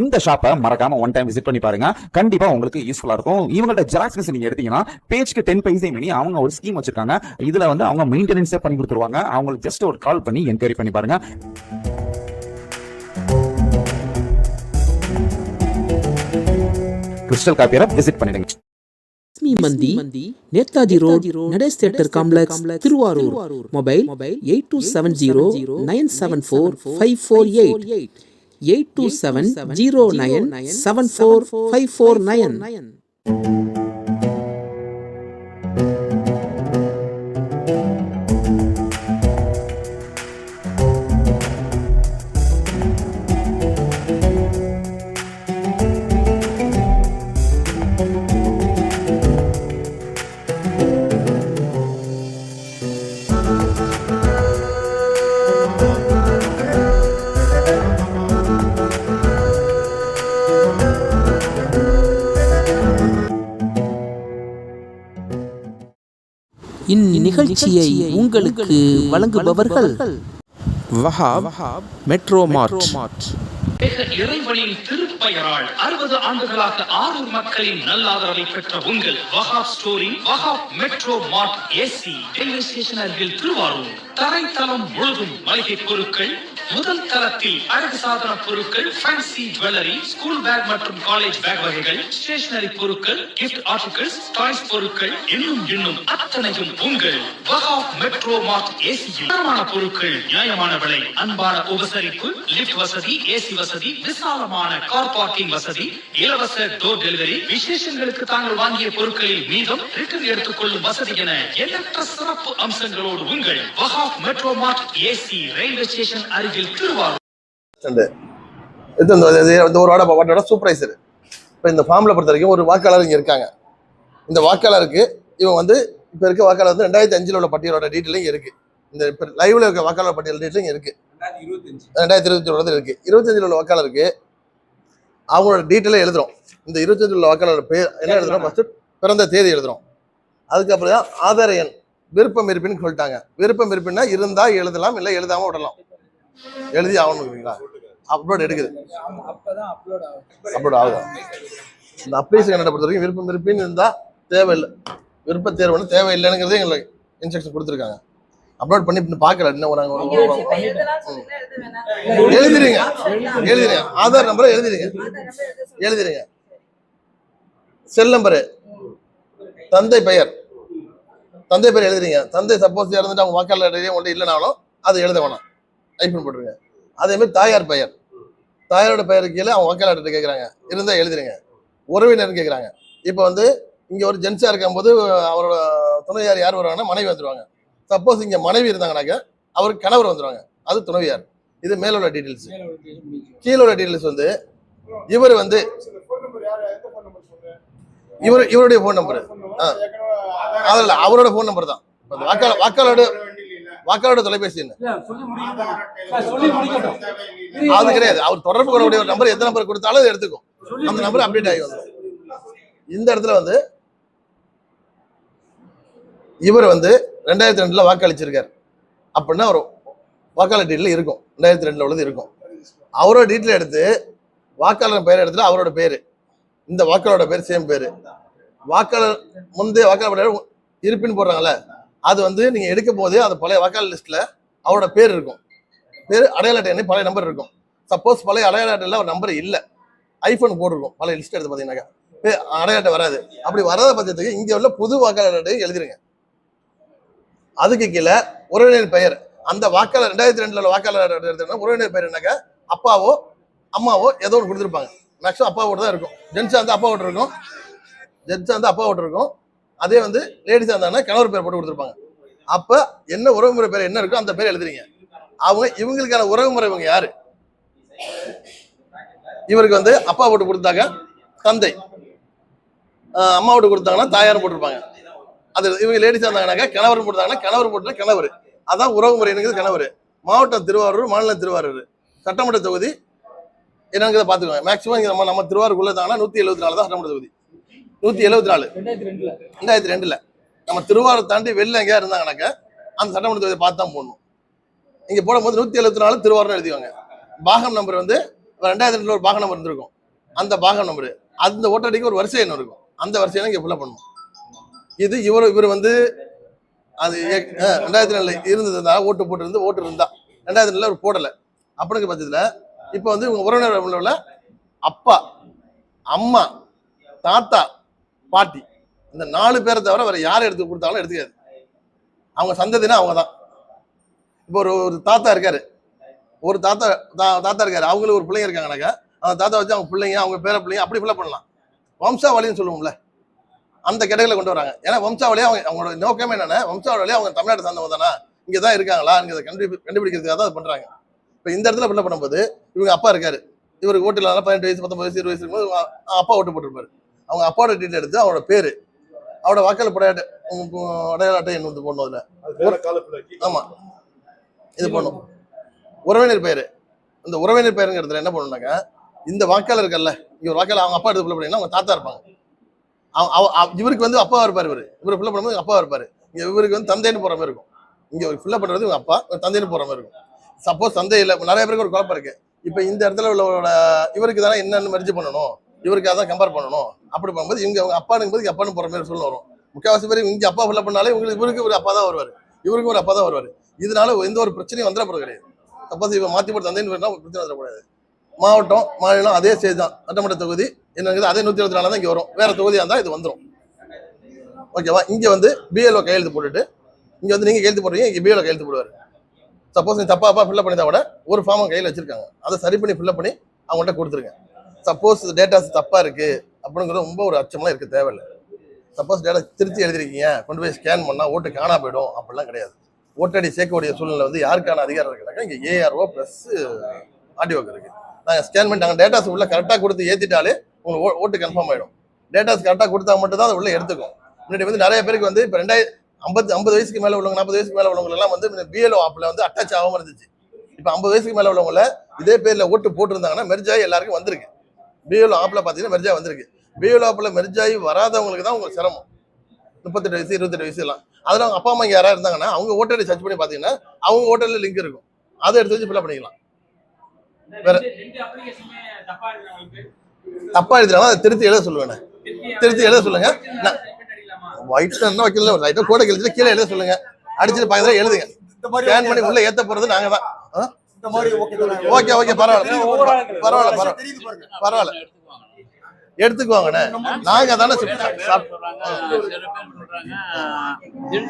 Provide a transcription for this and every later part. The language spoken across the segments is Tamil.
இந்த ஷாப்பை மறக்காம ஒன் டைம் விசிட் பண்ணி பாருங்க. கண்டிப்பா உங்களுக்கு யூஸ்ஃபுல்லா இருக்கும். இவங்கள்ட்ட ஜெராக்ஸ் மிஷின் நீங்க எடுத்தீங்கன்னா பேஜ்க்கு டென் பைசே மணி அவங்க ஒரு ஸ்கீம் வச்சிருக்காங்க. இதுல வந்து அவங்க மெயின்டெனன்ஸே பண்ணி கொடுத்துருவாங்க. அவங்களுக்கு ஜஸ்ட் ஒரு கால் பண்ணி என்கொயரி பண்ணி பாருங்க. கிறிஸ்டல் காப்பியரை விசிட் பண்ணிடுங்க. மந்தி Netaji road Natesh theatre complex Thiruvarur. Mobile eight two seven zero nine seven four five four eight eight two seven zero nine seven four five four nine இந்நிகழ்ச்சியை உங்களுக்கு வழங்குபவர்கள். Wahab metro mart. ஏக இறைவனின் திருப்பெயரால் அறுபது ஆண்டுகளாக ஆரூர் மக்களின் நல்லாதரவை பெற்ற உங்கள் Wahab store Wahab metro mart AC railway station அருகில் திருவாரூர். தரைத்தளம் முழுதும் மளிகை பொருட்கள் முதல் தளத்தில் அழகு சாதன பொருட்கள் ஃபேன்சி ஜுவல்லரி ஸ்கூல் பேக் மற்றும் காலேஜ் பேக் வகைகள் ஸ்டேஷனரி பொருட்கள் கிஃப்ட் ஆர்டிகல்ஸ் டாய்ஸ் பொருட்கள் இன்னும் இன்னும் அத்தனையும் உங்கள் வஹாப் மெட்ரோ மார்ட் ஏசி தரமான பொருட்கள் நியாயமான விலை அன்பான உபசரிப்பு லிப்ட் வசதி ஏசி வசதி வசதி விசாலமான கார் பார்க்கிங் வசதி இலவச டோர் டெலிவரி விசேஷங்களுக்கு தாங்கள் வாங்கிய பொருட்களில் மீதம் ரிட்டர்ன் எடுத்துக்கொள்ளும் வசதி என எண்ணற்ற சிறப்பு அம்சங்களோடு உங்கள் Wahab metro mart AC railway station அருகில் திருவாரூர். இந்த ஒரு வாட வாட்டோட சூப்பர்வைசர் இப்போ இந்த ஃபார்மில் பொறுத்த வரைக்கும் ஒரு வாக்காளர் இங்கே இருக்காங்க. இந்த வாக்காளருக்கு இவன் வந்து இப்போ இருக்க வாக்காளர் வந்து ரெண்டாயிரத்தி அஞ்சில் உள்ள பட்டியலோட டீட்டெயிலும் இருக்குது இந்த இப்போ லைவ்ல இருக்க வாக்காளர் பட்டியல் டீட்டெயிலும் இங்கே இருக்குது ரெண்டாயிரத்தி இருபத்தி ஒன்று இருக்குது இருபத்தஞ்சில் உள்ள வாக்காளருக்கு அவங்களோட டீட்டெயிலே எழுதுறோம். இந்த இருபத்தஞ்சில் உள்ள வாக்காளர் பேர் என்ன எழுதுறோம்? ஃபஸ்ட்டு பிறந்த தேதி எழுதுறோம். அதுக்கப்புறம் தான் ஆதார எண் விருப்பம் இருப்பின்னு சொல்லிட்டாங்க. விருப்பம் இருப்பின்னா இருந்தால் எழுதலாம் இல்லை எழுதாமல் விடலாம். எழுதி ஆகணுங்களா அப்லோட் எடுக்குது. அப்லோட் ஆகுது இந்த அப்ளிகேஷன் கன்னட பொறுத்த வரைக்கும் விருப்பம் விருப்பின்னு இருந்தால் தேவையில்லை. விருப்ப தேர்வுன்னு தேவையில்லைங்கிறதே எங்களுக்கு இன்ஸ்ட்ரக்ஷன் கொடுத்துருக்காங்க. அப்லோட் பண்ணி இன்னும் பார்க்கல இன்னும் ஒரு ஒரு- எழுதிடுங்க எழுதிடுங்க ஆதார் நம்பரை எழுதிடுங்க எழுதிடுங்க செல் நம்பரு. தந்தை பெயர். தந்தை பெயர் எழுதுறீங்க தந்தை சப்போஸ் இறந்துட்டு அவங்க வாக்காளர் இடையே ஒன்று இல்லைனாலும் அதை எழுத வேணாம். டைப் போட்டுருங்க. அதே மாதிரி தாயார் பெயர். தாயாரோட பெயருக்கு கீழே அவங்க வாக்காளர்கிட்ட கேட்குறாங்க இருந்தால் எழுதிருங்க. உறவினர்னு கேட்குறாங்க இப்போ வந்து இங்கே ஒரு ஜென்ஸாக இருக்கும்போது அவரோட துணையார் யார் வருவாங்கன்னா மனைவி வந்துருவாங்க. சப்போஸ் இங்கே மனைவி இருந்தாங்கனாக்க அவருக்கு கணவர் வந்துருவாங்க. அது துணைவியார். இது மேல உள்ள டீட்டெயில்ஸ் கீழே உள்ள டீட்டெயில்ஸ் வந்து இவர் வந்து இவர் இவருடைய ஃபோன் நம்பர் அதில் அவரோட ஃபோன் நம்பர் தான். இப்ப வாக்காளர் வாக்காளரோட வாக்காளரோட தொலைபேசி என்ன? அது கிடையாது. அவர் தொடர்பு கொள்ளக்கூடிய ஒரு நம்பர் எந்த நம்பர் கொடுத்தாலும் அதை எடுத்துக்கும். அந்த நம்பர் அப்டேட் ஆகி வந்துடும் இந்த இடத்துல வந்து இவர் வந்து ரெண்டாயிரத்தி ரெண்டுல வாக்களிச்சிருக்கார். அப்படின்னா அவர் வாக்காளர் டீட்டில் இருக்கும். ரெண்டாயிரத்தி ரெண்டுல உள்ளது இருக்கும். அவரோட டீட்டெயில் எடுத்து வாக்காளர் பெயர் எடுத்துட்டு அவரோட பேர். இந்த வாக்காளரோட பேர் சேம் பேர். வாக்காளர் முந்தைய வாக்காளர் இருப்பின்னு போடுறாங்கல்ல அது வந்து நீங்க எடுக்க போது அந்த பழைய வாக்காளர் லிஸ்ட்ல அவரோட பேர் இருக்கும். பேர் அடையாள அட்டை பழைய நம்பர் இருக்கும். சப்போஸ் பழைய அடையாள அட்டையில் ஒரு நம்பர் இல்லை. ஐஃபோன் போட்டிருக்கும். பழைய லிஸ்ட் எடுத்து பார்த்தீங்கன்னாக்கா பே- அடையாள அட்டை வராது. அப்படி வராத பட்சத்துக்கு இங்கே உள்ள புது வாக்காளர் அட்டையை எழுதிருங்க. அதுக்கு கீழே உறவினர் பெயர். அந்த வாக்காளர் ரெண்டாயிரத்தி ரெண்டுல உள்ள வாக்காளர் உறவினர் பெயர் என்னக்கா அப்பாவோ அம்மாவோ ஏதோ ஒன்று கொடுத்துருப்பாங்க. மேக்ஸிமம் அப்பாவோட தான் இருக்கும். ஜென்ஸாக இருந்தால் அப்பா ஓட்டு இருக்கும். ஜென்ஸாக இருந்தால் அப்பா ஓட்டு இருக்கும். அதே வந்து லேடிஸாக இருந்தாங்கன்னா கணவர் பேர் போட்டு கொடுத்துருப்பாங்க. அப்போ என்ன உறவுமுறை பேர் என்ன இருக்கோ அந்த பேர் எழுதுறீங்க. அவங்க இவங்களுக்கான உறவுமுறை இவங்க யாரு? இவருக்கு வந்து அப்பா போட்டு கொடுத்தாங்க தந்தை. அம்மா போட்டு கொடுத்தாங்கன்னா தாயார் போட்டிருப்பாங்க. அது இவங்க லேடிஸாக இருந்தாங்கனாக்கா கணவர் போட்டாங்கன்னா கணவர் போட்டு கணவர். அதான் உறவு முறைங்கிறது கணவர். மாவட்டம் திருவாரூர் மாநிலம் திருவாரூர். சட்டமன்ற தொகுதி என்னங்கிறத பார்த்துக்கோங்க. மேக்ஸிமம் இங்க நம்ம நம்ம திருவாரூருக்குள்ள இருந்தாங்கன்னா நூற்றி எழுபத்தி நாலு தான் சட்டமன்ற தொகுதி. நூற்றி எழுபத்தி நாலு. ரெண்டாயிரத்தி ரெண்டுல. நம்ம திருவாரூர் தாண்டி வெளில எங்கேயா இருந்தாங்கனாக்கா அந்த சட்டமன்ற தொகுதியை பார்த்து தான் போடணும். இங்கே போடும்போது நூற்றி எழுபத்தி நாலு திருவாரூர் எழுதிவாங்க பாகம் நம்பர் வந்து ரெண்டாயிரத்தி ரெண்டுல ஒரு பாகம் நம்பர் இருந்திருக்கும். அந்த பாகம் நம்பர் அந்த ஓட்டடிக்கு ஒரு வரிசை என்ன இருக்கும். அந்த வரிசையில இங்கே ஃபுல்லாக பண்ணணும் இது இவர் இவர் வந்து அது ஏ- ரெண்டாயிரத்தி நாலில் இருந்ததுன்னா ஓட்டு போட்டிருந்து ஓட்டு இருந்தா. ரெண்டாயிரத்தி நாலில் அவர் போடலை. அப்படிங்கிற பட்சத்தில் இப்போ வந்து இவங்க உறவினர் உள்ள அப்பா அம்மா தாத்தா பாட்டி இந்த நாலு பேரை தவிர வேறு யார் எடுத்து கொடுத்தாலும் எடுத்துக்காது. அவங்க சந்ததினா அவங்க தான். இப்போ ஒரு ஒரு தாத்தா இருக்காரு. ஒரு தாத்தா தா- தாத்தா இருக்காரு. அவங்களுக்கு ஒரு பிள்ளைங்க இருக்காங்கனாக்கா அந்த தாத்தா வச்சு அவங்க பிள்ளைங்க அவங்க பேர பிள்ளைங்க அப்படி ஃபில்அப் பண்ணலாம். வம்சாவளின்னு சொல்லுவோம்ல. அந்த கேட்டகரியில கொண்டு வராங்க. ஏன்னா வம்சாவளியா அவங்க அவங்களோட நோக்கமே என்னன்னா வம்சாவளியா அவங்க தமிழ்நாடு சார்ந்தவங்க தானே? இங்கே தான் இருக்காங்களா? இங்கே கண்டுபி கண்டுபிடிக்கிறதுக்காக தான் அது பண்றாங்க. இப்போ இந்த இடத்துல ஃபில்அப் பண்ணும்போது இவங்க அப்பா இருக்காரு. இவருக்கு ஓட்டு இல்லாத பதினெட்டு வயசு பத்தொன்பது வயசு இருபது வயசு இருக்கும்போது அப்பா ஓட்டு போட்டிருப்பாரு. அவங்க அப்பாவோட டீட்டெயில் எடுத்து அவரோட பேரு அவரோட வாக்காளர் படையாட்டு அடையாள அட்டை வந்து போடணும் அதுல. ஆமா. இது பண்ணும் உறவினர் பெயர் இந்த உறவினர் பெயருங்கிறதுல என்ன பண்ணணும்னாக்கா இந்த வாக்காளர் இருக்கல்ல இங்க ஒரு வாக்காளர் அவங்க அப்பா எடுத்து ஃபில் பண்ணீங்கன்னா அவங்க தாத்தா இருப்பாங்க. இவருக்கு வந்து அப்பா இருப்பார் இவரு. இவர் ஃபில் பண்ணும்போது அப்பா இருப்பாரு. இங்க இவருக்கு வந்து தந்தைன்னு போற மாதிரி இருக்கும். இங்க ஃபில் பண்றது இவங்க அப்பா தந்தைன்னு போற மாதிரி இருக்கும். சப்போஸ் தந்தை இல்ல நிறைய பேருக்கு ஒரு குழப்பம் இருக்கு. இப்ப இந்த இடத்துல உள்ளவரோட இவருக்கு தானே என்னன்னு மெர்ஜ் பண்ணணும்? இவருக்கு அதான் கம்பேர் பண்ணணும். அப்படி பண்ணும்போது இவங்க அவங்க அப்பானுங்க போது அப்பான்னு போற மாதிரி சொல்ல வரும். முக்கால்வாசி பேர் இங்க அப்பா ஃபில் பண்ணாலே உங்களுக்கு இவருக்கு ஒரு அப்பா தான் வருவாரு. இவருக்கு ஒரு அப்பா தான் வருவாரு. இதனால எந்த ஒரு பிரச்சனையும் வந்துட கிடையாது. சப்போஸ் இப்போ மாத்தி போட்டு தந்தைன்னு பிரச்சனை வந்துடக்கூடாது மாவட்டம் மாநிலம் அதே ஸ்டேஜ் தான். சட்டமன்ற தொகுதி என்னங்கிறது அதே நூத்தி இருபத்தி நாலு தான் இங்க வரும். வேற தொகுதியா இருந்தா இது வந்துடும் ஓகேவா இங்க வந்து பிஎல்ஓ கையெழுத்து போட்டுட்டு இங்க வந்து நீங்க கையெழுத்து போடுறீங்க இங்க பிஎல்ஓ கையெழுத்து போடுவாரு. சப்போஸ் நீ தப்பாப்பா அப்பா பண்ணி தான் கூட ஒரு ஃபார்ம் கையில் வச்சிருக்காங்க. அதை சரி பண்ணி ஃபில்அப் பண்ணி அவங்கள்ட்ட கொடுத்துருங்க. சப்போஸ் டேட்டாஸ் தப்பா இருக்கு அப்படிங்கிறது ரொம்ப ஒரு அச்சம்லாம் இருக்க தேவையில்லை. சப்போஸ் டேட்டா திருத்தி எழுதிருக்கீங்க கொண்டு போய் ஸ்கேன் பண்ணா ஓட்டு காணா போயிடும் அப்படிலாம் கிடையாது. ஓட்டடி சேர்க்கக்கூடிய சூழ்நிலை வந்து யாருக்கான அதிகாரம் இருக்குனாக்கா இங்கே ஏஆர்ஓ ப்ளஸ் ஆர்டிஓக்கு இருக்கு. நாங்கள் ஸ்கேன் பண்ணி நாங்கள் டேட்டாஸ் உள்ள கரெக்டாக கொடுத்து ஏற்றிட்டாலே உங்களுக்கு ஓ- ஓட்டு கன்ஃபார்ம் ஆயிடும். டேட்டாஸ் கரெக்டாக கொடுத்தா மட்டும் தான் உள்ளே எடுத்துக்கும். முன்னாடி வந்து நிறைய பேருக்கு வந்து இப்போ ரெண்டாயிரம் ஐம்பது ஐம்பது வயசுக்கு மேலே உள்ளவங்க நாற்பது வயசுக்கு மேலே உள்ளவங்களெல்லாம் வந்து பிஎல்ஓ ஆப்பில் வந்து அட்டாச் ஆகாமல் இருந்துச்சு. இப்போ ஐம்பது வயசுக்கு மேலே உள்ளவங்கள இதே பேரில் ஓட்டு போட்டிருந்தாங்கன்னா மெர்ஜாய் எல்லாருக்கும் வந்திருக்கு. பிஎல்ஓ ஆப்பில் பார்த்தீங்கன்னா மெர்ஜா வந்திருக்கு. பிஎல்ஓ ஆப்பில் மெர்ஜாய் வராதவங்களுக்கு தான் உங்களுக்கு சிரமம். முப்பத்தெட்டு வயசு இருபத்தெட்டு வயசு எல்லாம். அதில் அவங்க அப்பா அம்மா யாராவது இருந்தாங்கன்னா அவங்க ஓட்டரை சர்ச் பண்ணி பார்த்தீங்கன்னா அவங்க ஓட்டரில் லிங்க் இருக்கும். அதை எடுத்து வச்சு ஃபில்அப் பண்ணிக்கலாம். வேற தப்பா எழுதுறாங்க அதை திருத்தி எழுத சொல்லுவேன் திருத்தி எழுத சொல்லுங்க. நான் ஒயிட் என்ன வைக்கல லைட்டா கூட கழிச்சு கீழே எழுத சொல்லுங்க. அடிச்சுட்டு பக்கத்துல எழுதுங்க. ஸ்கேன் பண்ணி உள்ள ஏத்த போறது நாங்க தான். ஓகே ஓகே பரவாயில்ல. பரவாயில்ல பரவாயில்ல. பரவாயில்ல. எடுத்துக்குவாங்கண்ணே. நாங்க தானே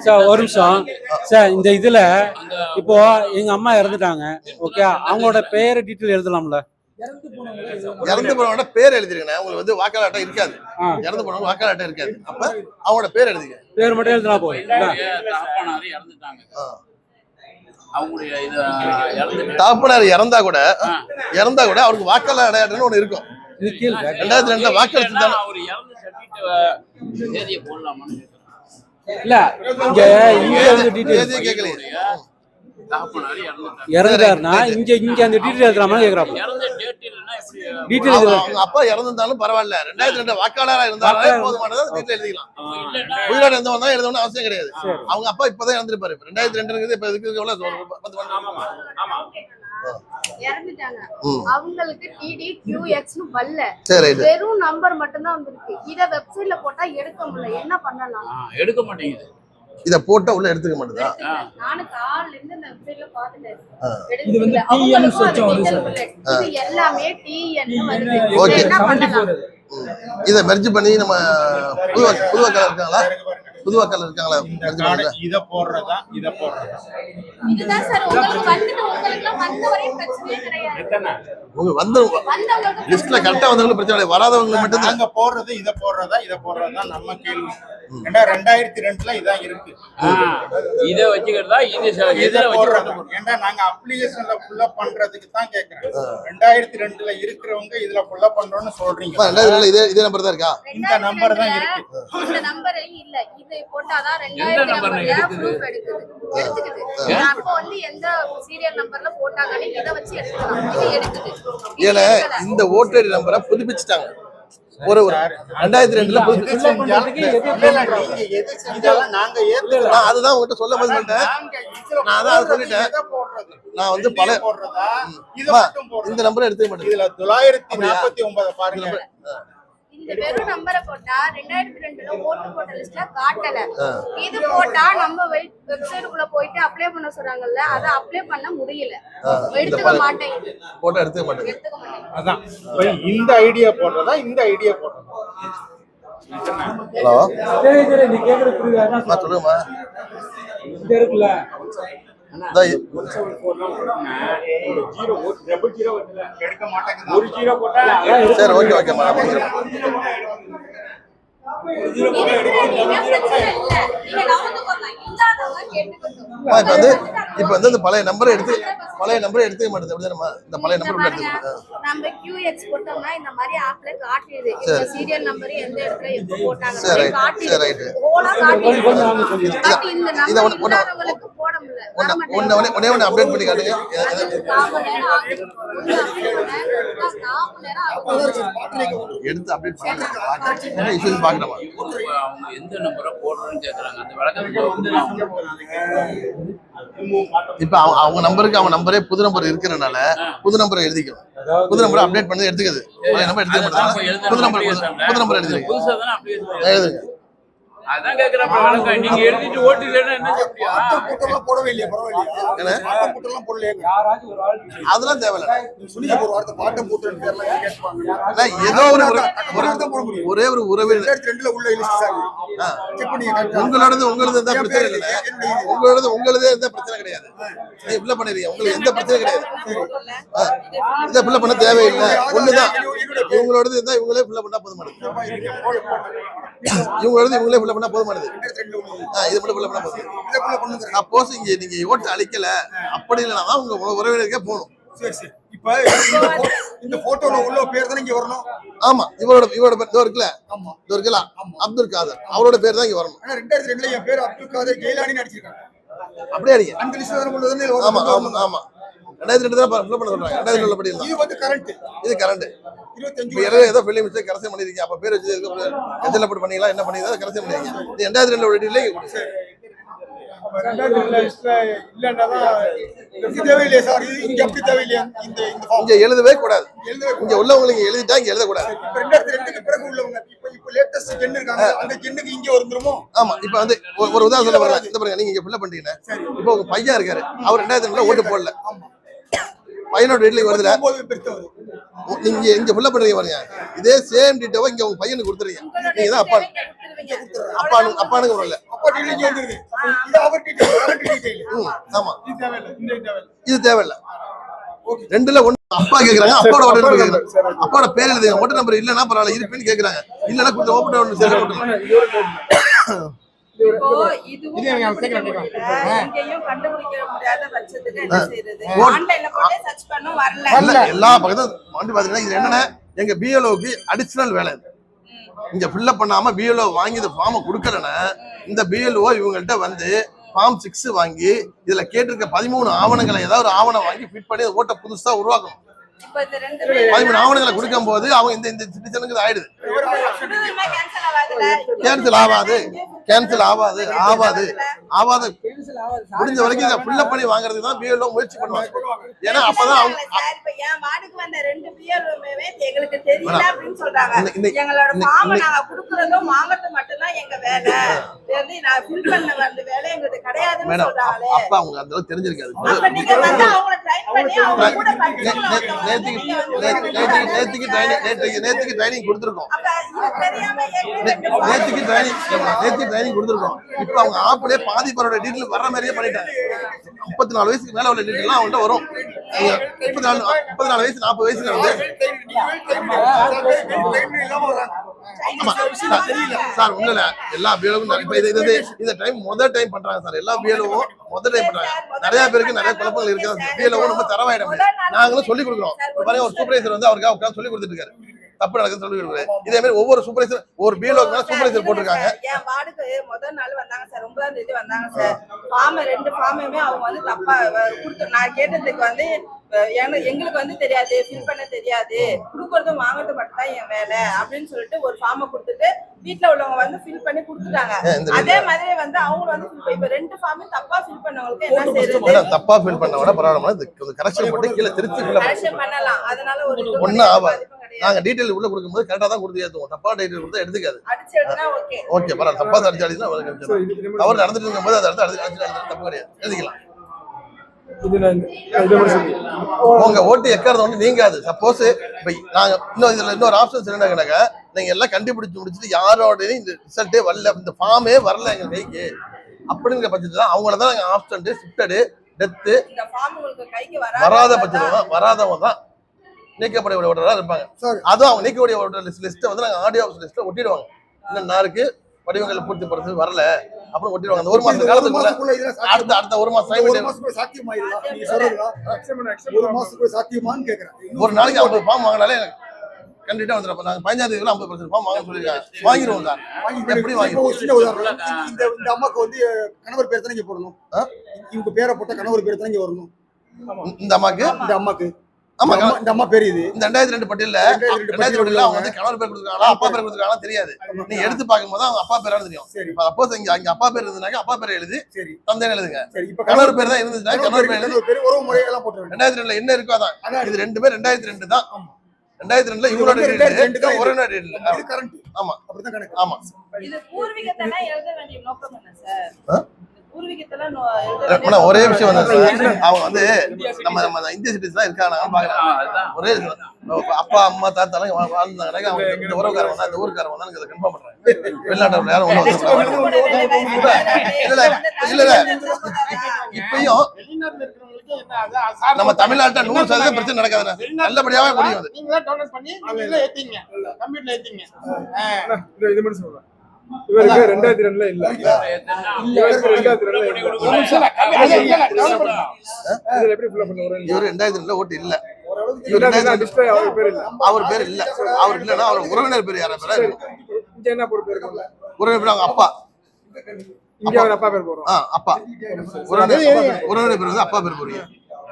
சார் ஒரு நிமிஷம். சார் இந்த இதுல இப்போ எங்க அம்மா இறந்துட்டாங்க. ஓகே அவங்களோட பேர் டீட்டெயில் எழுதலாம்ல. இறந்து போனவங்க பேர் எழுதிருங்கண்ணே உங்களுக்கு வந்து வாக்காளர் அட்டை இருக்காது. இறந்து போனவங்க வாக்காளர் அட்டை இருக்காது. அப்ப அவங்களோட பேர் எழுதிங்க பேர் மட்டும் எழுதினா போதும். இல்ல? தகப்பனாரு இறந்துட்டாங்க. ஆ. அவங்களுடைய இது இறந்துட்டு தகப்பனார் இறந்தா கூட இறந்தா கூட அவருக்கு வாக்காளர் அடையாளம்னு ஒண்ணு இருக்கும். ரெண்டாயிரத்தி ரெண்டுல வாக்களிச்சு தானே இல்ல இங்க கேட்கலையே இங்க இங்க அந்த டீட்டெயில் இல்லைன்னா எப்படி டீட்டெயில் அவங்க அப்பா இறந்திருந்தாலும் பரவாயில்ல. ரெண்டாயிரத்தி ரெண்டு வாக்காளரா இருந்தாலும் வாக்காளர் போதுமானது வீட்டுல எழுதிக்கலாம். உயிரோட இருந்தவன் தான் எழுதணும்னு அவசியம் கிடையாது. அவங்க அப்பா இப்பதான் இறந்துருப்பாரு. ரெண்டாயிரத்தி ரெண்டு இப்ப இதுக்கு எவ்வளவு? பத்து இறந்துட்டாங்க. அவங்களுக்கு டிடி கியூஎக்ஸ்னு வரல. வெறும் நம்பர் மட்டும்தான் வந்திருக்கு. இத வெப்சைட்ல போட்டா எடுக்க முடியல. என்ன பண்ணலாம்? எடுக்க மாட்டேங்குது. இத போட்டா உள்ள எடுத்துக்க மாட்டேதா? இது வந்து வருது. இது எல்லாமே டிஎன் வருது. இதை மெர்ஜ் பண்ணி நம்ம புது வாக்க- புது வாக்காளர் இருக்காங்களா? புது வாக்காளர் இருக்காங்களா merge பண்ணல? இத போடுறதா இத போடுறதா? இதுதான் சார் உங்களுக்கு வந்துட்டு உங்களுக்கு எல்லாம் வந்த வரையும் பிரச்சனையே கிடையாது. உங்க வந்து லிஸ்ட்ல கரெக்டா வந்தவங்களுக்கு பிரச்சனை இல்லை. வராதவங்களுக்கு மட்டும்தான். நாங்க போடுறது இத போடுறதா இத போடுறதா நம்ம கேள்வி. ஏன்னா ரெண்டாயிரத்தி ரெண்டுல இதான் இருக்கு. இதை வச்சுக்கிறதா இது இத போடுறது. ஏன்னா நாங்க அப்ளிகேஷன்ல ஃபுல்லா பண்றதுக்கு தான் கேக்குறேன். ரெண்டாயிரத்தி ரெண்டுல இருக்கிறவங்க இதுல ஃபுல்லா பண்றோம்னு சொல்றீங்க. ரெண்டாயிரத்தி இதே இதே நம்பர் தான் இருக்கா? இந்த நம்பர் தான் இருக்கு. இந்த நம்பரே இல்ல. இது போட்டாதான் ரெண்டாயிரத்தி நம்பர்ல எடுக்குது? அப்போ வந்து எந்த சீரியல் நம்பர்ல போட்டாங்கன்னு இதை வச்சு எடுக்கலாம் இது எடுக்குது. ஏன்னா. இந்த ஓட்டர் நம்பரை புதுப்பிச்சுட்டாங்க. ஒரு ரெண்டாயிரத்தி ரெண்டுல நான் அதுதான் உங்ககிட்ட சொல்ல நான் அதான் சொல்லிட்டேன். நான் வந்து பல-? இந்த நம்பரை எடுத்துக்க மாட்டேன். தொள்ளாயிரத்தி? நாற்பத்தி ஒன்பது பாருங்க. இந்த வெறும் நம்பரை போட்டா ரெண்டாயிரத்தி ரெண்டுல ஓட்டு போட்ட லிஸ்ட்ல காட்டல. இது போட்டா நம்ம வெப்சைட்டுக்குள்ள போயிட்டு அப்ளை பண்ண சொல்றாங்கல்ல அதை அப்ளை பண்ண முடியல. எடுத்துக்க மாட்டேங்குது போட்டோ எடுத்துக்க மாட்டேங்குது அதான். இந்த ஐடியா போடுறதா இந்த ஐடியா போடுறதா ஹலோ சரி சரி நீ கேக்குறது புரியுதா? என்ன நான் சொல்லுங்கம்மா. சரி ஓகே நான் இப்ப வந்து இப்ப வந்து இந்த பழைய நம்பரை எடுத்து பழைய நம்பரை எடுத்துக்க மாட்டேது அப்படிதானம்மா இந்த பழைய நம்பர் பாருங்க, எடுத்துக்க நம்ம QX போட்டோம்னா இந்த மாதிரி ஆப்ல சீரியல் நம்பர் எந்த இடத்துல எப்ப போட்டாங்க சரி. சரி, போட முடியல. அப்டேட் பண்ணி காட்டுங்க. எடுத்து அப்டேட் இஷ்யூஸ் அவங்க எந்த நம்பரை போடுறோம்னு கேக்குறாங்க. அந்த விளக்கத்தை வந்து நான் இப்ப அவங்க அவங்க நம்பருக்கு அவங்க நம்பரே புது நம்பர் இருக்கிறனால புது நம்பரை எழுதிக்கும் புது நம்பர் அப்டேட் பண்ணி எடுத்துக்குது. நம்பர் எடுத்துக்க மாட்டாங்க புது நம்பர் புது நம்பர் எழுதிருக்கு புதுசா தானே application எழுதுங்க. அதான் கேக்குறப்ப விளக்கம் நீங்க எழுதிட்டு ஓட்டிட்டேன்னா என்ன சொல்றியா? கூட்டம்லாம் போடவே இல்லையா பரவாயில்லையா? என்ன? பாட்டம் கூட்டம்லாம் போடலையா. யாராச்சும் ஒரு ஆள் அதெல்லாம் தேவையில்ல. சொன்னீங்க ஒரு வார்த்தை பாட்டம் கூட்டம் கேட்பாங்க ஏதோ ஒரு ஒரு- ஒரு தான் போட முடியும் ஒரே ஒரு உறவினர் ரெண்டாயிரத்தி ரெண்டுல உள்ள லிஸ்ட் சார். உங்களோடது உங்களது எந்த பிரச்சனை இல்லை. உங்களோடது உங்களதே எந்த பிரச்சனை கிடையாது. நீங்க ஃபில்அப் பண்ணிருக்கீங்க உங்களுக்கு எந்த பிரச்சனையும் கிடையாது. இதை ஃபில்அப் பண்ண தேவையில்லை. ஒண்ணுதான். இவங்களோடது இருந்தா இவங்களே ஃபில்அப் பண்ணா போதுமானது. இவங்களோடது இவங்களே பண்ணா போதுமானது. இது மட்டும் பண்ணா போதும். இதுக்குள்ள பண்ணுங்க. சப்போஸ் இங்க நீங்க ஓட்டு அளிக்கல. அப்படி இல்லைனா தான் உங்க உறவினருக்கே போகணும். சரி சரி. இப்ப இந்த போட்டோல உள்ள பேர் தானே இங்க வரணும்? ஆமா இவரோட இவரோட பேர் இருக்குல்ல? ஆமா. இருக்குல்ல? அப்துல் காதர். அவரோட பேர் தான் இங்க வரணும். ஆனா ரெண்டாயிரத்தி ரெண்டுல என் பேர் அப்துல் காதர் ஜெயிலானி நடிச்சிருக்காங்க அப்படியே அடிங்க அந்த லிஸ்ட் ஆமா ஆமா ஆமா. ரெண்டாயிரத்தி ரெண்டு தான் ஃபில்அப் பண்ண சொல்றாங்க. ரெண்டாயிரத்தி ரெண்டுல படி இது வந்து கரண்ட் இது கரண்ட் இருபத்தஞ்சு இப்ப ஏதோ மிஸ்டேக் கரெக்ஷன் பண்ணிருக்கீங்க. அப்ப பேர் வச்சு எதில் போட்டு பண்ணீங்களா என்ன பண்ணீங்களா கரெக்ஷன் பண்ணிருக்கீங்க நீ ரெண்டாயிரத்தி ரெண்டுல ஒரு டீலே இது இது இங்க எழுதவே கூடாது. இங்க உள்ளவங்களுக்கு எழுதிட்டா இங்க எழுதக்கூடாது இப்ப ரெண்டாயிரத்தி ரெண்டுக்கு பிறகு உள்ளவங்க இப்ப இப்ப லேட்டஸ்ட் ஜென் இருக்காங்க. அந்த ஜென்னுக்கு இங்க வந்துருமோ? ஆமா இப்ப வந்து ஒரு- உதாரணம் சொல்ல வரேன் இந்த பாருங்க நீங்க இங்க ஃபில்அப் பண்ணிட்டீங்க இப்போ உங்க பையன் இருக்காரு. அவர் ரெண்டாயிரத்தி ரெண்டுல ஓட்டு போடல. பையனோட டீட்டெயில் வருதுல? நீங்க இங்க ஃபில்அப் பண்றீங்க பாருங்க. இதே சேம் டீட்டெயிலை இங்க உங்க பையனுக்கு கொடுத்துறீங்க. நீங்க தான் அப்பா அப்பானுக்கு வரல இது ஆமா. தேவையில்லை இந்த இது தேவையில்லை. இது தேவையில்ல. ரெண்டுல ஒண்ணு அப்பா கேக்குறாங்க அப்பாவோட ஓட்டர் நம்பர் கேக்குறாங்க. அப்பாவோட பேர் எழுதுங்க ஓட்டர் நம்பர் இல்லன்னா பரவாயில்ல இருப்பேன்னு கேக்குறாங்க. இல்லன்னா கொஞ்சம் ஓப்பன் எல்லா பக்கத்தும் வந்து பாத்தீங்கன்னா இது என்னன்னா எங்க பிஎல்ஓக்கு அடிஷனல் வேலை. இங்க ஃபில்அப் பண்ணாம பிஎல்ஓ வாங்கி இந்த ஃபார்மை கொடுக்கலன்னா இந்த பிஎல்ஓ இவங்கள்ட்ட வந்து ஃபார்ம் சிக்ஸ் வாங்கி இதுல கேட்டிருக்க பதிமூணு ஆவணங்களை ஏதாவது ஒரு ஆவணம் வாங்கி ஃபிட் பண்ணி ஓட்ட புதுசா உருவாக்கணும் இப்போ இந்த ரெண்டு பதிமூணு ஆவணங்களை கொடுக்கும் போது அவங்க இந்த இந்த சிட்டிசனுக்கு ஆயிடுது கேன்சல் ஆகாது கேன்சல் ஆகாது ஆகாது. ஆகாது. முடிஞ்ச வரைக்கும் இதை ஃபில்அப் பண்ணி வாங்குறதுக்கு தான் பிஎல்ஓ முயற்சி பண்ணுவாங்க. ஏன்னா அப்பதான் அவங்க மேடம் அப்ப அவங்க அந்த அளவுக்கு தெரிஞ்சிருக்காது. நேத்துக்கு ட்ரைனிங் கொடுத்துருக்கோம். நேத்துக்கு ட்ரைனிங் நேத்துக்கு ட்ரைனிங் கொடுத்துருக்கோம். இப்போ அவங்க ஆப்பிலே பாதி பேரோட டீட்டெயில் வர்ற மாதிரியே பண்ணிட்டாங்க முப்பத்தி நாலு வயசுக்கு மேலே உள்ள டீட்டெயில் அவங்கள்ட்ட வரும். முப்பத்தி நாலு முப்பத்தி நாலு வயசு நாற்பது வயசுல வந்து சார், சார் ஒண்ணு இல்ல எல்லா பிஎலும் இப்ப இது இது இந்த டைம் முதல் டைம் பண்றாங்க சார். எல்லா பிஎலும் முதல் டைம் பண்றாங்க. நிறைய பேருக்கு நிறைய குழப்பங்கள் இருக்கு பிஎலும் நம்ம தரவாயிடம் நாங்களும் சொல்லி கொடுக்குறோம். பாருங்க ஒரு சூப்பர்வைசர் வந்து அவருக்காக உட்காந்து சொல்லி கொடுத்துட்டு இருக்காரு. தப்பு நடக்குதுன்னு சொல்லி இதே மாதிரி ஒவ்வொரு சூப்பர்வைசர் ஒரு பிஎலுக்கு மேல சூப்பர்வைசர் போட்டிருக்காங்க. என் வார்டுக்கு முதல் நாள் வந்தாங்க சார். ஒன்பதாம் தேதி வந்தாங்க சார். ஃபார்ம் ரெண்டு ஃபார்முமே அவங்க வந்து தப்பா கொடுத்து நான் கேட்டதுக்கு வந்து எனக்கு- எங்களுக்கு வந்து தெரியாது ஃபில் பண்ண தெரியாது. கொடுக்கறதும் வாங்குறது மட்டும் தான் என் வேலை அப்படின்னு சொல்லிட்டு ஒரு ஃபார்மை கொடுத்துட்டு வீட்ல உள்ளவங்க வந்து ஃபில் பண்ணி கொடுத்துட்டாங்க. அதே மாதிரி வந்து அவங்க வந்து இப்ப ரெண்டு ஃபார்மும் தப்பா ஃபில் பண்ணவங்களுக்கு என்ன செய்யறது மேடம் தப்பா ஃபீல் பண்ண விட பரவாயில்ல இந்த கரெக்ஷன் போட்டு கீழே up கரெக்ஷன் பண்ணலாம். அதனால ஒரு இது ஒண்ணும் ஆகாது. நாங்க டீடைல் உள்ள கொடுக்கும்போது கரெக்டா தான் கொடுத்து ஏத்துவோம். தப்பா டீடைல் கொடுத்தா எடுத்துக்காது. அடிச்சு எடுத்தா ஓகே ஓகே பரவாயில்ல. தப்பா அடிச்சு அடிச்சுனா அவருக்கு தவறு நடந்துட்டு இருக்கும்போது அதை அடுத்து அடிச்சு அடிச்சு அடிச்சு தப்பு கிடையாது. எழுதிக்கலாம் உங்க ஓட்டு எக்காரது வந்து நீங்காது. சப்போஸ் இப்ப நாங்க இன்னும் இதுல இன்னொரு ஆப்ஷன்ஸ் என்னன்னாக்க நீங்க எல்லாம் கண்டுபிடிச்சு முடிச்சுட்டு யாரோடய இந்த ரிசல்ட்டே வரல. இந்த ஃபார்மே வரல எங்க கைக்கு. அப்படிங்கிற பட்சத்துல அவங்கள தான் நாங்க ஆப்ஷன்ட் ஷிஃப்டடு டெத்து இந்த ஃபார்ம் உங்களுக்கு கைக்கு வராத? வராத பட்சம் வராதவங்க தான் நீக்கப்பட ஓட்டரா இருப்பாங்க. அதுவும் அவங்க நீக்கக்கூடிய ஓட்டர் லிஸ்ட் லிஸ்ட்டை வந்து நாங்க ஆடியோ லிஸ்ட்ல ஒட்டிடுவாங்க. இன்னும் நாருக்கு படிவங்களை பூர்த்தி படுத்து வரல. அப்புறம் ஒட்டிடுவாங்க. அந்த ஒரு மாசம் காலத்துக்குள்ள? அடுத்த அடுத்த ஒரு மாசம் ஒரு மாசத்துக்குள்ள சாத்தியமாயிருதா நீங்க ஒரு சாத்தியமான்னு கேக்குறேன். ஒரு நாளைக்கு ஐம்பது ஃபார்ம் வாங்கினாலே கண்டிப்பா வந்துடும் நாங்க பதினஞ்சாம் தேதி ஐம்பது பர்சன்ட் ஃபார்ம் வாங்க சொல்லியிருக்காங்க. வாங்கிடுவோம் சார். எப்படி வாங்கி சின்ன உதாரணம். இந்த இந்த அம்மாக்கு வந்து கணவர் பேர் தானே இங்க போடணும்? இவங்க பேரை போட்ட கணவர் பேர் தானே இங்க வரணும்? இந்த அம்மாக்கு? இந்த அம்மாக்கு. ஆமா இந்த அம்மா- இந்த அம்மா பேர் இது இந்த ரெண்டாயிரத்தி ரெண்டு பட்டியல ரெண்டாயிரத்தி ரெண்டுல அவங்க வந்து கணவர் பேர் கொடுத்துருக்காங்களா அப்பா பேர் கொடுத்துருக்காங்களா தெரியாது. நீங்க எடுத்து பார்க்கும்போது அவங்க அப்பா பேரானு தெரியும். சரி. இப்ப அப்போஸ் இங்க அங்க அப்பா பேர் இருந்ததுனாக்க அப்பா பேர் எழுதி சரி. தந்தைன்னு எழுதுங்க. சரி இப்ப கணவர் பேர் தான் இருந்துச்சுன்னா கணவர் பேர் எழுதி கணவர் பேர் உறவு முறையெல்லாம் போட்டு ரெண்டாயிரத்தி ரெண்டுல என்ன இருக்கோ அதான். இது ரெண்டுமே ரெண்டாயிரத்தி ரெண்டு தான். ஆமா. ரெண்டாயிரத்தி ரெண்டுல இவரோட ரெண்டாயிரத்தி ரெண்டு தான். ஒரே டீட்டெயில் இது கரண்ட் ஆமா. அப்படிதான் கணக்கு. ஆமா. இது பூர்வீகத்தெல்லாம் எழுத வேண்டிய நோக்கம் என்ன சார்? ஒரே விஷயம் வந்து அவங்க வந்து நம்ம நம்ம இந்திய சிட்டிஸ் தான் இருக்காங்க பாக்குறாங்க அதுதான் ஒரே அப்பா அம்மா தாத்தா எல்லாம் வா- வாழ்ந்தாங்கன்னாக்க அவங்க இந்த உறவுக்காரங்க தான் இந்த ஊருக்காரங்க தான் இதை கன்ஃபார்ம் பண்றாங்க. வெளிநாட்டுல யாரும் வந்து இல்ல, இல்ல, இல்ல. இப்பயும் நம்ம தமிழ்நாட்டுல நூறு சதவீதம் பிரச்சனை நடக்காது நல்லபடியாவே முடியும் அது. நீங்களே டவுன்லோட் பண்ணி நீங்களே ஏத்தீங்க. கம்ப்யூட்டர்ல ஏத்தீங்க. ஆ. இது மட்டும் சொல்றேன். இவருக்கு ரெண்டாயிரத்தி ரெண்டுல இல்ல. இவருக்கு ரெண்டாயிரத்தி ரெண்டுல. இதுல எப்படி ஃபில் இவர் ரெண்டாயிரத்தி ரெண்டுல ஓட்டு இல்ல. அவர் பேர் இல்ல. அவர் பேர் இல்ல. அவர் இல்லன்னா அவர் உறவினர் பேர் யார பேரா? இருக்கு. இங்க என்ன பொறுப்பு இருக்குல்ல உறவினர் பேர் அவங்க அப்பா. இங்க அவர் அப்பா பேர் போறோம் அப்பா. உறவினர் உறவினர் பேர் வந்து அப்பா பேர் போறீங்க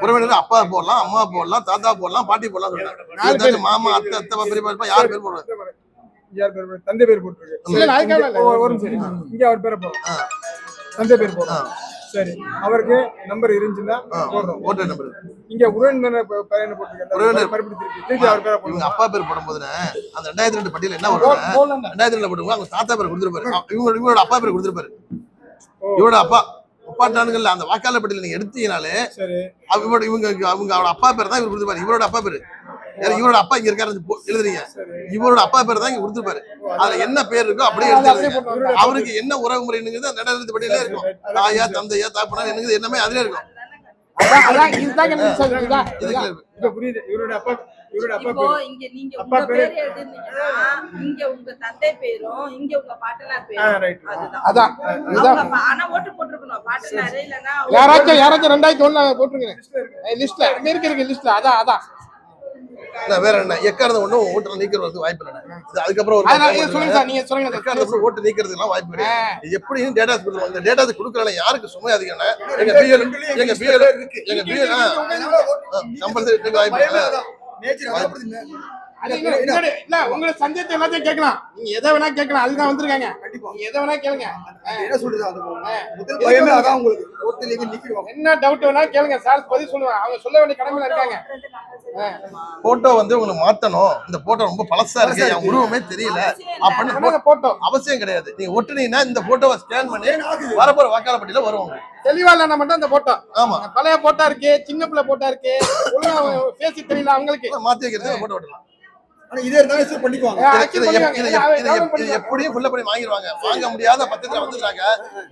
உறவினர் அப்பா போடலாம் அம்மா போடலாம் தாத்தா போடலாம் பாட்டி போடலாம் மாமா அத்தை அத்தை பெரியப்பா யார் பேர் போடுறது யார் பேர்? தந்தை பேர் போட்டுருக்கு. இரு. இங்க அவர் பேரை போடுறோம். ஆ. தந்தை பேர் ஆ. போடுறோம் சரி. அவருக்கு நம்பர் இருந்துச்சுன்னா போடுறோம். ஓட்டர் நம்பர் இங்க உறவினர் ப- பையனை போட்டுருக்காரு. உறவினர். மறுபடியும் திருப்பி திருப்பி அவர் பேரை அப்பா பேர் போடும்போது அந்த ரெண்டாயிரத்தி ரெண்டு பட்டியல் என்ன வரும் ரெண்டாயிரத்தி ரெண்டுல போடும்போது அவங்க தாத்தா பேர் கொடுத்துருப்பாரு. இவங்க இவங்களோட அப்பா பேர் கொடுத்துருப்பாரு. இவரோட அப்பா. முப்பாட்டானுங்கள்ல அந்த வாக்காளர் பட்டியல் நீங்க எடுத்தீங்கனாலே சரி. இவரோட இவங்க அவங்க அவரோட அப்பா பேர் தான் இவர் கொடுத்துருப்பாரு. இவரோட அப்பா பேரு. இவரோட அப்பா இங்க இருக்காரு போ- எழுதுறீங்க. இவரோட அப்பா பேர் தான் இங்க கொடுத்துருப்பாரு அதுல என்ன பேர் இருக்கோ அப்படியே எழுதுறீங்க அவருக்கு என்ன உறவு முறைங்கிறது அந்த ரெண்டாயிரத்தி பட்டியலே இருக்கும். தாயா தந்தையா தாப்பனா என்னங்கிறது எல்லாமே அதுல இருக்கும். புரியுது. இவரோட அப்பா இவரோட அப்பா இப்போ பேர் இங்க நீங்க அப்பா உங்க பேரு- பேர் எழுதிருந்தீங்கன்னா இங்க உங்க தந்தை பேரும் இங்க உங்க பாட்டனார் ஆ, பேரும். right. அதுதான். அதான், ஆனா ஓட்டு போட்டிருக்கணும். பாட்டனாரு யாராச்சும் யாராச்சும் ரெண்டாயிரத்தி ஒண்ணு போட்டுருங்க லிஸ்ட்ல இருக்கு இருக்கு லிஸ்ட்ல. அதான் அதான். இல்ல, வேற என்ன? எக்காரது ஒண்ணும் ஓட்டு நீக்கிறது வாய்ப்பு இல்லை அதுக்கப்புறம் ஒரு நீங்க சொல்லுங்க. எக்காரது ஓட்டு நீக்கிறதுக்குலாம் வாய்ப்பு கிடையாது. எப்படியும் டேட்டாஸ் இந்த டேட்டாஸ் கொடுக்கறனால யாருக்கு சுமை அதிகம்னா எங்க பிஎல் எங்க பிஎல் எங்க பிஎல் கம்பல்சரி வாய்ப்பு இல்லை. உங்களை சந்தேகத்தை எல்லாத்தையும் கேட்கலாம். நீங்க எதை வேணா கேட்கலாம். அதுதான் வந்திருக்காங்க. எதை வேணா கேளுங்க. என்ன சொல்றது என்ன டவுட் வேணா கேளுங்க. சார் பதில் சொல்லுவாங்க. அவங்க சொல்ல வேண்டிய கடமையில இருக்காங்க. போட்டோ வந்து உங்களுக்கு மாத்தணும். இந்த போட்டோ ரொம்ப பழசா இருக்கு. என் உருவமே தெரியல. அப்படின்னு போட்டோ அவசியம் கிடையாது. நீங்க ஒட்டுனீங்கன்னா இந்த போட்டோவை ஸ்கேன் பண்ணி வரப்போற வாக்காளர் பட்டியல வருவாங்க தெளிவா இல்லைன்னா மட்டும் அந்த போட்டோ ஆமா. பழைய போட்டா இருக்கு சின்ன பிள்ளை போட்டா இருக்கு. பேசி தெரியல அவங்களுக்கு. மாத்தி வைக்கிறது போட்டோ ஓட்டலாம். ஆனா இதே இருந்தாலும் சரி பண்ணிக்குவாங்க. எப்படியும் full பண்ணி வாங்கிடுவாங்க வாங்க முடியாத பத்திரத்துல வந்துட்டாங்க.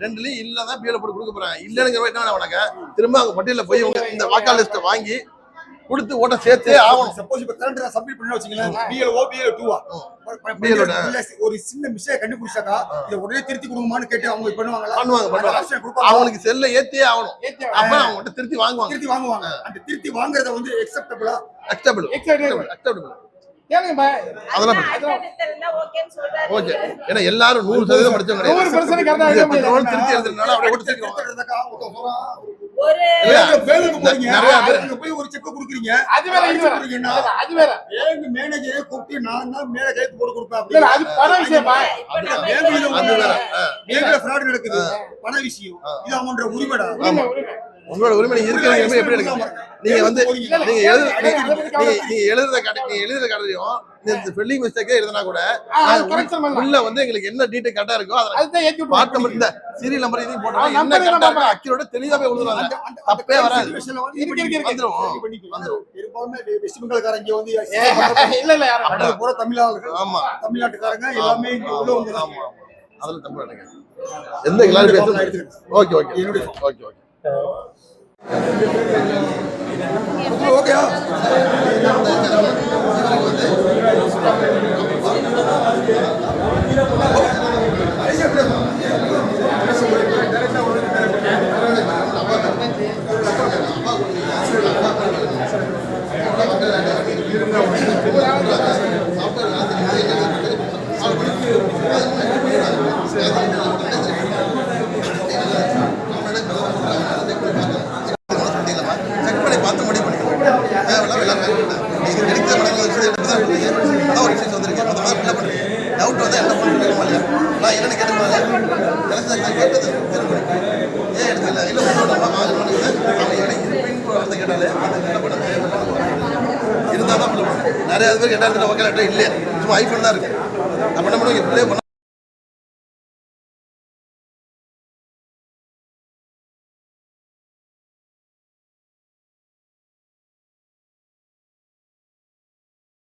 ரெண்டுலயும் இல்லதான் பிஎல போட்டு கொடுக்க போறாங்க. இல்லைங்கிற என்ன வேணும் உனக்கு திரும்ப அவங்க பட்டியல போய் உங்க இந்த வாக்காளர் லிஸ்ட்டை வாங்கி கொடுத்து ஓட்ட சேர்த்தே ஆகணும். சப்போஸ் இப்ப கரண்ட் சப்மிட் பண்ண வச்சுங்களேன் பிஎல் ஓ பிஎல் டூவா. ஒரு சின்ன மிஸ்டேக் கண்டுபிடிச்சாக்கா இதை உடனே திருத்தி கொடுங்கமான்னு கேட்டு அவங்க பண்ணுவாங்களா பண்ணுவாங்க. அவங்களுக்கு செல்ல ஏத்தியே ஆகணும். ஏத்தி அப்ப அவங்க திருத்தி வாங்குவாங்க. திருத்தி வாங்குவாங்க. அந்த திருத்தி வாங்குறத வந்து எக்ஸெப்டபிளா அக்செப்டபிள். அக்செப்டபிள் கேளுங்க. அதெல்லாம் ஓகே. ஏன்னா எல்லாரும் நூறு சதவீதம் படிச்சவங்க நூறு எழுதுறதுனால அப்படியே ஓட்டு போய் ஒரு செக் கொடுக்குறீங்க. அது வேற இது வேற. கொடுக்குறீங்கன்னா அது வேற. பேங்க் மேனேஜரே கூப்பிட்டு நான் தான் மேல கைத்து போட்டு கொடுப்பேன் அது பண விஷயமா? பேங்க்ல ஃப்ராட் நடக்குது. பண விஷயம். இது அவங்களோட உரிமைடா? உரிமை, உரிமை. உங்களோட உரிமை நீங்க இருக்கிற எப்படி எடுக்க நீங்க வந்து நீங்க எழுது நீங்க எழுதுறத காட்டு நீங்க எழுதுறத காட்டியும் இந்த ஸ்பெல்லிங் மிஸ்டேக்கே எழுதுனா கூட. உள்ள வந்து எங்களுக்கு என்ன டீடைல் கரெக்டா இருக்கோ அதை. நம்பர் இந்த சீரியல் நம்பர் இதையும் ஆ, போட்டோம் என்ன கரெக்டா இருக்கோ அக்கியோட தெளிவாவே எழுதுறாங்க தப்பே வராது. வந்து. வந்துரும். வந்துரும். வெஸ்ட் பெங்கால்காரங்க இங்க வந்து இல்ல இல்ல யாரும் பூரா தமிழாளர்கள் ஆமா. தமிழ்நாட்டுக்காரங்க எல்லாமே இங்க உள்ளவங்க தான். ஆமா அதுல தப்பு நடங்க எந்த கிளாரிஃபிகேஷன் ஓகே ஓகே என்னுடைய ஓகே ஓகே ஓகேயா செக் பண்ணி பார்த்து முடிவு பண்ணிக்கலாம் தேவையில்லாம் எல்லாரும் நீங்க எடுக்கிற மடங்கு ஒரு விஷயம் எடுத்து தான் பண்ணுறீங்க அதான் ஒரு விஷயம் வந்திருக்கு அந்த மாதிரி என்ன பண்ணுறீங்க டவுட் வந்து என்ன பண்ணுறீங்க இல்லையா நான் என்னன்னு கேட்டுக்கலாம் எனக்கு கேட்டது திரும்ப ஏன் எடுக்கல இல்லை உங்களோட நம்ம வாங்கணும்னு அவங்க எனக்கு பின் வார்த்தை கேட்டாலே அது என்ன பண்ண இருந்தால் தான் பண்ண